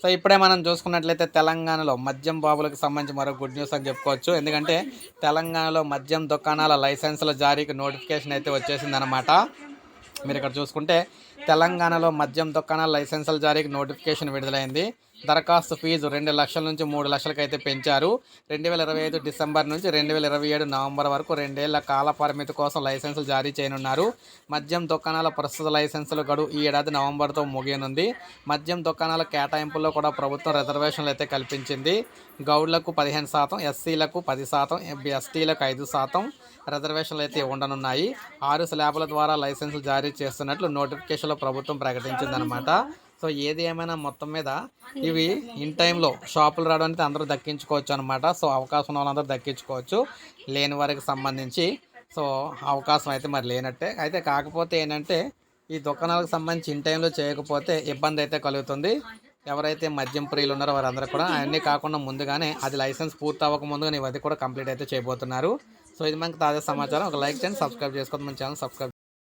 So ఇప్పుడే మనం చూసుకున్నట్లయితే తెలంగాణలో మద్యం బాబులకు సంబంధించి మరో గుడ్ న్యూస్ అని చెప్పుకోవచ్చు. ఎందుకంటే తెలంగాణలో మద్యం దుకాణాల లైసెన్సుల జారీకి నోటిఫికేషన్ అయితే వచ్చేసిందనమాట మీరు ఇక్కడ చూసుకుంటే తెలంగాణలో మద్యం దుకాణాల లైసెన్సుల జారీకి నోటిఫికేషన్ విడుదలైంది. దరఖాస్తు ఫీజు రెండు లక్షల నుంచి మూడు లక్షలకి అయితే పెంచారు. రెండు వేల ఇరవై ఐదు డిసెంబర్ నుంచి రెండు వేల ఇరవై ఏడు నవంబర్ వరకు రెండేళ్ళ కాల పరిమితి కోసం లైసెన్సులు జారీ చేయనున్నారు. మద్యం దుకాణాల ప్రస్తుత లైసెన్సులు గడువు ఈ ఏడాది నవంబర్తో ముగియనుంది. మద్యం దుకాణాల కేటాయింపుల్లో కూడా ప్రభుత్వం రిజర్వేషన్లు అయితే కల్పించింది. గౌడ్లకు పదిహేను శాతం ఎస్సీలకు పది శాతం ఎస్టీలకు ఐదు శాతం రిజర్వేషన్లు అయితే ఉండనున్నాయి. ఆరు స్లాబ్ల ద్వారా లైసెన్సులు జారీ చేస్తున్నట్లు నోటిఫికేషన్లో ప్రభుత్వం ప్రకటించిందనమాట సో ఏది ఏమైనా మొత్తం మీద ఇవి ఇన్ టైంలో షాపులు రావడానికి అందరూ దక్కించుకోవచ్చు అనమాట సో అవకాశం ఉన్న వాళ్ళందరూ దక్కించుకోవచ్చు లేని వారికి సంబంధించి. సో అవకాశం అయితే మరి లేనట్టే. అయితే కాకపోతే ఏంటంటే ఈ దుకాణాలకు సంబంధించి ఇన్ టైంలో చేయకపోతే ఇబ్బంది అయితే కలుగుతుంది. ఎవరైతే మద్యం ప్రియులు ఉన్నారో వారందరూ కూడా అవన్నీ కాకుండా ముందుగానే అది లైసెన్స్ పూర్తి అవ్వక ముందుగానే ఇవన్నీ కూడా కంప్లీట్ అయితే చేయబోతున్నారు. సో ఇది మనకి తాజా సమాచారం. ఒక లైక్ చేయండి సబ్స్క్రైబ్ చేసుకోండి మన ఛానల్ సబ్స్క్రైబ్